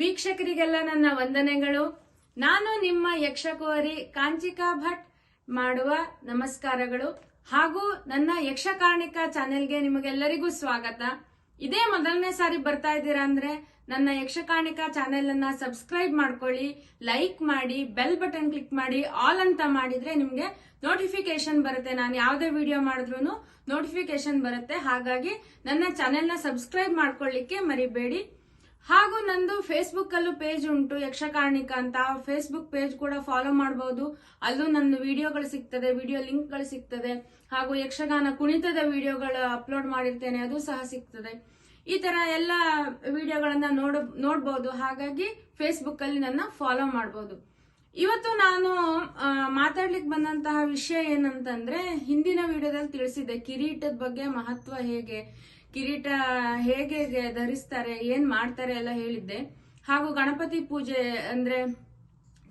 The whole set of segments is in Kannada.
ವೀಕ್ಷಕರಿಗೆಲ್ಲ ನನ್ನ ವಂದನೆಗಳು. ನಾನು ನಿಮ್ಮ ಯಕ್ಷಕುವರಿ ಕಾಂಚಿಕಾ ಭಟ್ ಮಾಡುವ ನಮಸ್ಕಾರಗಳು. ಹಾಗೂ ನನ್ನ ಯಕ್ಷಕಾರ್ಣಿಕ ಚಾನೆಲ್ಗೆ ನಿಮಗೆಲ್ಲರಿಗೂ ಸ್ವಾಗತ. ಇದೇ ಮೊದಲನೇ ಸಾರಿ ಬರ್ತಾ ಇದ್ದೀರಾ ಅಂದ್ರೆ ನನ್ನ ಯಕ್ಷಕಾರ್ಣಿಕ ಚಾನೆಲ್ ಅನ್ನ ಸಬ್ಸ್ಕ್ರೈಬ್ ಮಾಡ್ಕೊಳ್ಳಿ, ಲೈಕ್ ಮಾಡಿ, ಬೆಲ್ ಬಟನ್ ಕ್ಲಿಕ್ ಮಾಡಿ, ಆಲ್ ಅಂತ ಮಾಡಿದ್ರೆ ನಿಮ್ಗೆ ನೋಟಿಫಿಕೇಶನ್ ಬರುತ್ತೆ. ನಾನು ಯಾವುದೇ ವಿಡಿಯೋ ಮಾಡಿದ್ರು ನೋಟಿಫಿಕೇಶನ್ ಬರುತ್ತೆ. ಹಾಗಾಗಿ ನನ್ನ ಚಾನೆಲ್ನ ಸಬ್ಸ್ಕ್ರೈಬ್ ಮಾಡ್ಕೊಳ್ಳಿಕ್ಕೆ ಮರಿಬೇಡಿ. ಹಾಗೂ ನಂದು ಫೇಸ್ಬುಕ್ ಅಲ್ಲೂ ಪೇಜ್ ಉಂಟು ಯಕ್ಷಕಾರ್ಣಿಕ ಅಂತ. ಫೇಸ್ಬುಕ್ ಪೇಜ್ ಕೂಡ ಫಾಲೋ ಮಾಡಬಹುದು ಅಲ್ಲೂ ನನ್ನ ವಿಡಿಯೋಗಳು ಸಿಗ್ತದೆ ವಿಡಿಯೋ ಲಿಂಕ್ಗಳು ಸಿಗ್ತದೆ. ಹಾಗೂ ಯಕ್ಷಗಾನ ಕುಣಿತದ ವಿಡಿಯೋಗಳು ಅಪ್ಲೋಡ್ ಮಾಡಿರ್ತೇನೆ, ಅದು ಸಹ ಸಿಗ್ತದೆ. ಈ ತರ ಎಲ್ಲ ವಿಡಿಯೋಗಳನ್ನ ನೋಡ ನೋಡಬಹುದು ಹಾಗಾಗಿ ಫೇಸ್ಬುಕ್ ಅಲ್ಲಿ ನನ್ನ ಫಾಲೋ ಮಾಡಬಹುದು ಇವತ್ತು ನಾನು ಮಾತಾಡ್ಲಿಕ್ಕೆ ಬಂದಂತಹ ವಿಷಯ ಏನಂತಂದ್ರೆ, ಹಿಂದಿನ ವಿಡಿಯೋದಲ್ಲಿ ತಿಳಿಸಿದೆ ಕಿರೀಟದ ಬಗ್ಗೆ ಮಹತ್ವ ಹೇಗೆ. ಕಿರೀಟ ಹೇಗೆ ಧರಿಸ್ತಾರೆ, ಏನ್ ಮಾಡ್ತಾರೆ ಎಲ್ಲ ಹೇಳಿದ್ದೆ. ಹಾಗೂ ಗಣಪತಿ ಪೂಜೆ ಅಂದ್ರೆ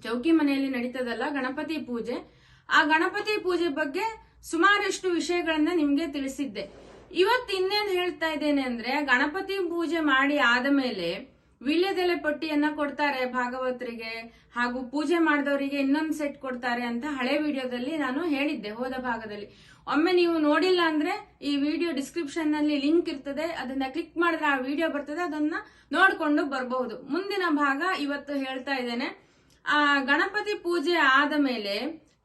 ಚೌಕಿ ಮನೆಯಲ್ಲಿ ನಡೀತದಲ್ಲ ಗಣಪತಿ ಪೂಜೆ. ಆ ಗಣಪತಿ ಪೂಜೆ ಬಗ್ಗೆ ಸುಮಾರಷ್ಟು ವಿಷಯಗಳನ್ನ ನಿಮ್ಗೆ ತಿಳಿಸಿದ್ದೆ. ಇವತ್ತು ಇನ್ನೇನ್ ಹೇಳ್ತಾ ಇದ್ದೇನೆ ಅಂದ್ರೆ ಗಣಪತಿ ಪೂಜೆ ಮಾಡಿ ಆದ ಮೇಲೆ ವೀಳ್ಯದೆಲೆ ಪಟ್ಟಿಯನ್ನ ಕೊಡ್ತಾರೆ ಭಾಗವತರಿಗೆ ಹಾಗೂ ಪೂಜೆ ಮಾಡಿದವರಿಗೆ ಇನ್ನೊಂದು ಸೆಟ್ ಕೊಡ್ತಾರೆ ಅಂತ ಹಳೆ ವಿಡಿಯೋದಲ್ಲಿ ನಾನು ಹೇಳಿದ್ದೆ ಹೋದ ಭಾಗದಲ್ಲಿ. ಒಮ್ಮೆ ನೀವು ನೋಡಿಲ್ಲ ಅಂದ್ರೆ ಈ ವಿಡಿಯೋ ಡಿಸ್ಕ್ರಿಪ್ಷನ್ನಲ್ಲಿ ಲಿಂಕ್ ಇರ್ತದೆ, ಅದನ್ನ ಕ್ಲಿಕ್ ಮಾಡಿದ್ರೆ ಆ ವಿಡಿಯೋ ಬರ್ತದೆ, ಅದನ್ನ ನೋಡ್ಕೊಂಡು ಬರಬಹುದು. ಮುಂದಿನ ಭಾಗ ಇವತ್ತು ಹೇಳ್ತಾ ಇದ್ದೇನೆ. ಆ ಗಣಪತಿ ಪೂಜೆ ಆದ ಮೇಲೆ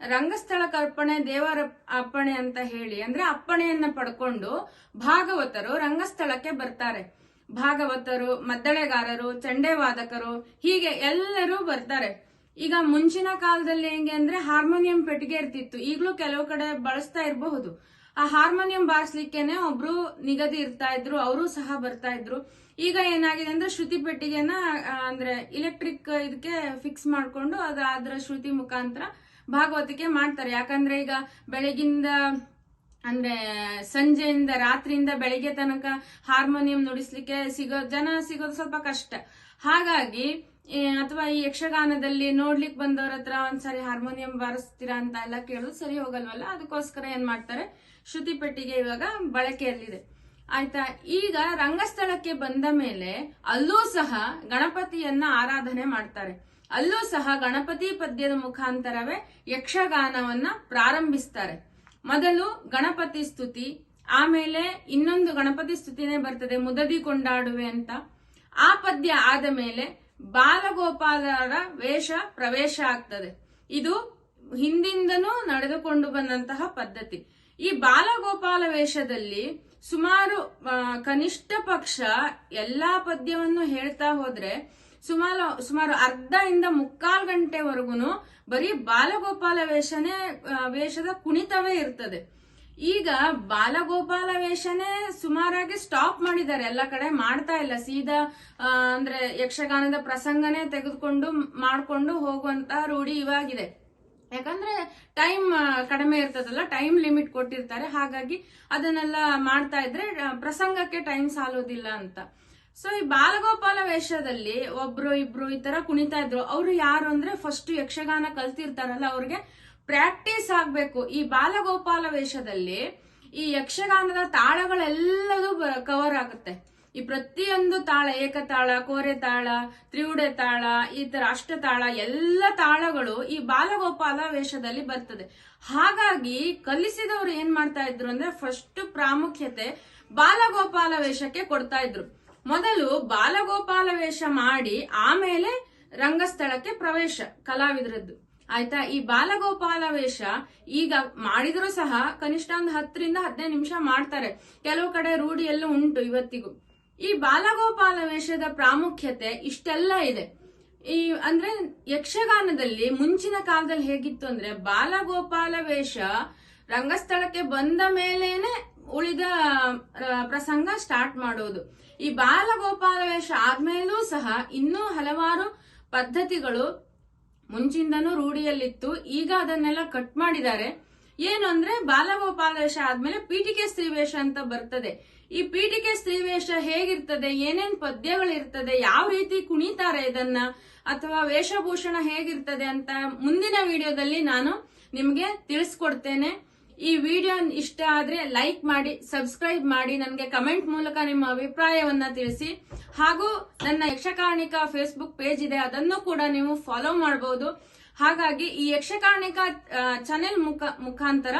ರಂಗಸ್ಥಳ ಕರ್ಪಣೆ, ದೇವರ ಅಪ್ಪಣೆ ಅಂತ ಹೇಳಿ, ಅಂದ್ರೆ ಅಪ್ಪಣೆಯನ್ನ ಪಡ್ಕೊಂಡು ಭಾಗವತರು ರಂಗಸ್ಥಳಕ್ಕೆ ಬರ್ತಾರೆ. ಭಾಗವತರು, ಮದ್ದಳೆಗಾರರು, ಚಂಡೆವಾದಕರು, ಹೀಗೆ ಎಲ್ಲರೂ ಬರ್ತಾರೆ. ಈಗ ಮುಂಚಿನ ಕಾಲದಲ್ಲಿ ಹೆಂಗೆ ಅಂದ್ರೆ ಹಾರ್ಮೋನಿಯಂ ಪೆಟ್ಟಿಗೆ ಇರ್ತಿತ್ತು. ಈಗಲೂ ಕೆಲವು ಕಡೆ ಬಳಸ್ತಾ ಇರಬಹುದು. ಆ ಹಾರ್ಮೋನಿಯಂ ಬಾರಿಸ್ಲಿಕ್ಕೆನೆ ಒಬ್ರು ನಿಗದಿ ಇರ್ತಾ ಇದ್ರು, ಅವರು ಸಹ ಬರ್ತಾ ಇದ್ರು. ಈಗ ಏನಾಗಿದೆ ಅಂದ್ರೆ ಶ್ರುತಿ ಪೆಟ್ಟಿಗೆನ ಅಂದ್ರೆ ಇಲೆಕ್ಟ್ರಿಕ್ ಇದಕ್ಕೆ ಫಿಕ್ಸ್ ಮಾಡಿಕೊಂಡು ಅದ ಅದರ ಶ್ರುತಿ ಮುಖಾಂತರ ಭಾಗವತಿಕೆ ಮಾಡ್ತಾರೆ. ಯಾಕಂದ್ರೆ ಈಗ ಬೆಳಗಿಂದ ಅಂದ್ರೆ ಸಂಜೆಯಿಂದ ರಾತ್ರಿಯಿಂದ ಬೆಳಿಗ್ಗೆ ತನಕ ಹಾರ್ಮೋನಿಯಂ ನುಡಿಸ್ಲಿಕ್ಕೆ ಸಿಗೋ ಜನ ಸಿಗೋದು ಸ್ವಲ್ಪ ಕಷ್ಟ. ಹಾಗಾಗಿ ಅಥವಾ ಈ ಯಕ್ಷಗಾನದಲ್ಲಿ ನೋಡ್ಲಿಕ್ಕೆ ಬಂದವ್ರ ಹತ್ರ ಒಂದ್ಸರಿ ಹಾರ್ಮೋನಿಯಂ ಬಾರಿಸ್ತೀರಾ ಅಂತ ಎಲ್ಲ ಕೇಳೋದು ಸರಿ ಹೋಗಲ್ವಲ್ಲ? ಅದಕ್ಕೋಸ್ಕರ ಏನ್ ಮಾಡ್ತಾರೆ? ಶ್ರುತಿ ಪೆಟ್ಟಿಗೆ ಇವಾಗ ಬಳಕೆಯಲ್ಲಿದೆ. ಆಯ್ತಾ? ಈಗ ರಂಗಸ್ಥಳಕ್ಕೆ ಬಂದ ಮೇಲೆ ಅಲ್ಲೂ ಸಹ ಗಣಪತಿಯನ್ನ ಆರಾಧನೆ ಮಾಡ್ತಾರೆ. ಅಲ್ಲೂ ಸಹ ಗಣಪತಿ ಪದ್ಯದ ಮುಖಾಂತರವೇ ಯಕ್ಷಗಾನವನ್ನ ಪ್ರಾರಂಭಿಸ್ತಾರೆ. ಮೊದಲು ಗಣಪತಿ ಸ್ತುತಿ, ಆಮೇಲೆ ಇನ್ನೊಂದು ಗಣಪತಿ ಸ್ತುತಿನೇ ಬರ್ತದೆ, ಮುದದಿ ಕೊಂಡಾಡುವೆ ಅಂತ. ಆ ಪದ್ಯ ಆದ ಮೇಲೆ ಬಾಲಗೋಪಾಲರ ವೇಷ ಪ್ರವೇಶ ಆಗ್ತದೆ. ಇದು ಹಿಂದಿಂದನೂ ನಡೆದುಕೊಂಡು ಬಂದಂತಹ ಪದ್ಧತಿ. ಈ ಬಾಲಗೋಪಾಲ ವೇಷದಲ್ಲಿ ಸುಮಾರು ಕನಿಷ್ಠ ಪಕ್ಷ ಎಲ್ಲಾ ಪದ್ಯವನ್ನು ಹೇಳ್ತಾ ಹೋದ್ರೆ ಸುಮಾರು ಸುಮಾರು ಅರ್ಧ ಇಂದ ಮುಕ್ಕಾಲ್ ಗಂಟೆವರೆಗೂ ಬರೀ ಬಾಲಗೋಪಾಲ ವೇಷನೇ ವೇಷದ ಕುಣಿತವೇ ಇರ್ತದೆ. ಈಗ ಬಾಲಗೋಪಾಲ ವೇಷನೇ ಸುಮಾರಾಗಿ ಸ್ಟಾಪ್ ಮಾಡಿದ್ದಾರೆ. ಎಲ್ಲ ಕಡೆ ಮಾಡ್ತಾ ಇಲ್ಲ. ಸೀದಾ ಅಂದ್ರೆ ಯಕ್ಷಗಾನದ ಪ್ರಸಂಗನೇ ತೆಗೆದುಕೊಂಡು ಮಾಡ್ಕೊಂಡು ಹೋಗುವಂತ ರೂಢಿ ಇವಾಗಿದೆ. ಯಾಕಂದ್ರೆ ಟೈಮ್ ಕಡಿಮೆ ಇರ್ತದಲ್ಲ ಟೈಮ್ ಲಿಮಿಟ್ ಕೊಟ್ಟಿರ್ತಾರೆ. ಹಾಗಾಗಿ ಅದನ್ನೆಲ್ಲ ಮಾಡ್ತಾ ಇದ್ರೆ ಪ್ರಸಂಗಕ್ಕೆ ಟೈಮ್ ಸಾಲೋದಿಲ್ಲ ಅಂತ. ಸೊ ಈ ಬಾಲಗೋಪಾಲ ವೇಷದಲ್ಲಿ ಒಬ್ರು ಇಬ್ರು ಈ ತರ ಕುಣಿತಾ ಇದ್ರು. ಅವರು ಯಾರು ಅಂದ್ರೆ ಫಸ್ಟ್ ಯಕ್ಷಗಾನ ಕಲ್ತಿರ್ತಾರಲ್ಲ, ಅವ್ರಿಗೆ ಪ್ರಾಕ್ಟೀಸ್ ಆಗ್ಬೇಕು. ಈ ಬಾಲಗೋಪಾಲ ವೇಷದಲ್ಲಿ ಈ ಯಕ್ಷಗಾನದ ತಾಳಗಳೆಲ್ಲದೂ ಕವರ್ ಆಗುತ್ತೆ. ಈ ಪ್ರತಿಯೊಂದು ತಾಳ, ಏಕತಾಳ ಕೋರೆ ತಾಳ ತ್ರಿವುಡೆ ತಾಳ ಈ ತರ ಅಷ್ಟತಾಳ, ಎಲ್ಲ ತಾಳಗಳು ಈ ಬಾಲಗೋಪಾಲ ವೇಷದಲ್ಲಿ ಬರ್ತದೆ. ಹಾಗಾಗಿ ಕಲಿಸಿದವರು ಏನ್ ಮಾಡ್ತಾ ಇದ್ರು ಅಂದ್ರೆ ಫಸ್ಟ್ ಪ್ರಾಮುಖ್ಯತೆ ಬಾಲಗೋಪಾಲ ವೇಷಕ್ಕೆ ಕೊಡ್ತಾ ಇದ್ರು. ಮೊದಲು ಬಾಲಗೋಪಾಲ ವೇಷ ಮಾಡಿ ಆಮೇಲೆ ರಂಗಸ್ಥಳಕ್ಕೆ ಪ್ರವೇಶ, ಕಲಾವಿದರದ್ದು. ಆಯ್ತಾ? ಈ ಬಾಲಗೋಪಾಲ ವೇಷ ಈಗ ಮಾಡಿದ್ರು ಸಹ ಕನಿಷ್ಠ ಒಂದು ಹತ್ತರಿಂದ ಹದಿನೈದು ನಿಮಿಷ ಮಾಡ್ತಾರೆ. ಕೆಲವು ಕಡೆ ರೂಢಿಯಲ್ಲೂ ಉಂಟು ಇವತ್ತಿಗೂ. ಈ ಬಾಲಗೋಪಾಲ ವೇಷದ ಪ್ರಾಮುಖ್ಯತೆ ಇಷ್ಟೆಲ್ಲ ಇದೆ. ಈ ಅಂದ್ರೆ ಯಕ್ಷಗಾನದಲ್ಲಿ ಮುಂಚಿನ ಕಾಲದಲ್ಲಿ ಹೇಗಿತ್ತು ಅಂದ್ರೆ ಬಾಲಗೋಪಾಲ ವೇಷ ರಂಗಸ್ಥಳಕ್ಕೆ ಬಂದ ಮೇಲೇನೆ ಉಳಿದ ಪ್ರಸಂಗ ಸ್ಟಾರ್ಟ್ ಮಾಡೋದು. ಈ ಬಾಲಗೋಪಾಲ ವೇಷ ಆದ್ಮೇಲೂ ಸಹ ಇನ್ನೂ ಹಲವಾರು ಪದ್ಧತಿಗಳು ಮುಂಚಿಂದನೂ ರೂಢಿಯಲ್ಲಿತ್ತು. ಈಗ ಅದನ್ನೆಲ್ಲ ಕಟ್ ಮಾಡಿದ್ದಾರೆ. ಏನು ಅಂದ್ರೆ ಬಾಲಗೋಪಾಲ ವೇಷ ಆದ್ಮೇಲೆ ಪೀಠಿಕೆ ಸ್ತ್ರೀವೇಷ ಅಂತ ಬರ್ತದೆ. ಈ ಪೀಠಿಕೆ ಸ್ತ್ರೀವೇಷ ಹೇಗಿರ್ತದೆ? ಏನೇನ್ ಪದ್ಯಗಳಿರ್ತದೆ? ಯಾವ ರೀತಿ ಕುಣಿತಾರೆ ಇದನ್ನ? ಅಥವಾ ವೇಷಭೂಷಣ ಹೇಗಿರ್ತದೆ ಅಂತ ಮುಂದಿನ ವಿಡಿಯೋದಲ್ಲಿ ನಾನು ನಿಮ್ಗೆ ತಿಳಿಸ್ಕೊಡ್ತೇನೆ. ಈ ವಿಡಿಯೋ ಇಷ್ಟ ಆದ್ರೆ ಲೈಕ್ ಮಾಡಿ, ಸಬ್ಸ್ಕ್ರೈಬ್ ಮಾಡಿ, ನನಗೆ ಕಮೆಂಟ್ ಮೂಲಕ ನಿಮ್ಮ ಅಭಿಪ್ರಾಯವನ್ನ ತಿಳಿಸಿ. ಹಾಗೂ ನನ್ನ ಯಕ್ಷಕಾರಣಿಕ ಫೇಸ್ಬುಕ್ ಪೇಜ್ ಇದೆ, ಅದನ್ನು ಕೂಡ ನೀವು ಫಾಲೋ ಮಾಡಬಹುದು ಹಾಗಾಗಿ ಈ ಯಕ್ಷಕಾರಣಿಕ ಚಾನೆಲ್ ಮುಖ, ಮುಖಾಂತರ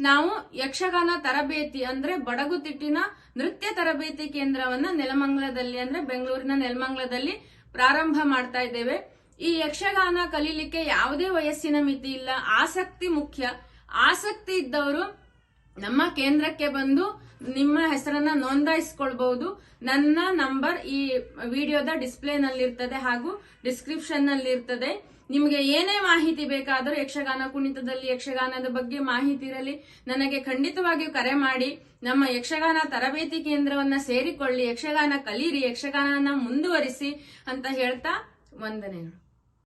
ನಾವು ಯಕ್ಷಗಾನ ತರಬೇತಿ ಅಂದ್ರೆ ಬಡಗುತಿಟ್ಟಿನ ನೃತ್ಯ ತರಬೇತಿ ಕೇಂದ್ರವನ್ನ ನೆಲಮಂಗಲದಲ್ಲಿ ಅಂದ್ರೆ ಬೆಂಗಳೂರಿನ ನೆಲಮಂಗಲದಲ್ಲಿ ಪ್ರಾರಂಭ ಮಾಡ್ತಾ ಇದ್ದೇವೆ. ಈ ಯಕ್ಷಗಾನ ಕಲೀಲಿಕ್ಕೆ ಯಾವುದೇ ವಯಸ್ಸಿನ ಮಿತಿ ಇಲ್ಲ, ಆಸಕ್ತಿ ಮುಖ್ಯ. ಆಸಕ್ತಿ ಇದ್ದವರು ನಮ್ಮ ಕೇಂದ್ರಕ್ಕೆ ಬಂದು ನಿಮ್ಮ ಹೆಸರನ್ನ ನೋಂದಾಯಿಸಿಕೊಳ್ಬಹುದು. ನನ್ನ ನಂಬರ್ ಈ ವಿಡಿಯೋದ ಡಿಸ್ಪ್ಲೇನಲ್ಲಿರ್ತದೆ ಹಾಗೂ ಡಿಸ್ಕ್ರಿಪ್ಷನ್ನಲ್ಲಿರ್ತದೆ. ನಿಮಗೆ ಏನೇ ಮಾಹಿತಿ ಬೇಕಾದರೂ ಯಕ್ಷಗಾನ ಕುಣಿತದಲ್ಲಿ, ಯಕ್ಷಗಾನದ ಬಗ್ಗೆ ಮಾಹಿತಿ ಇರಲಿ, ನನಗೆ ಖಂಡಿತವಾಗಿಯೂ ಕರೆ ಮಾಡಿ, ನಮ್ಮ ಯಕ್ಷಗಾನ ತರಬೇತಿ ಕೇಂದ್ರವನ್ನ ಸೇರಿಕೊಳ್ಳಿ, ಯಕ್ಷಗಾನ ಕಲೀರಿ, ಯಕ್ಷಗಾನನ ಮುಂದುವರಿಸಿ ಅಂತ ಹೇಳ್ತಾ ವಂದನೆಗಳು.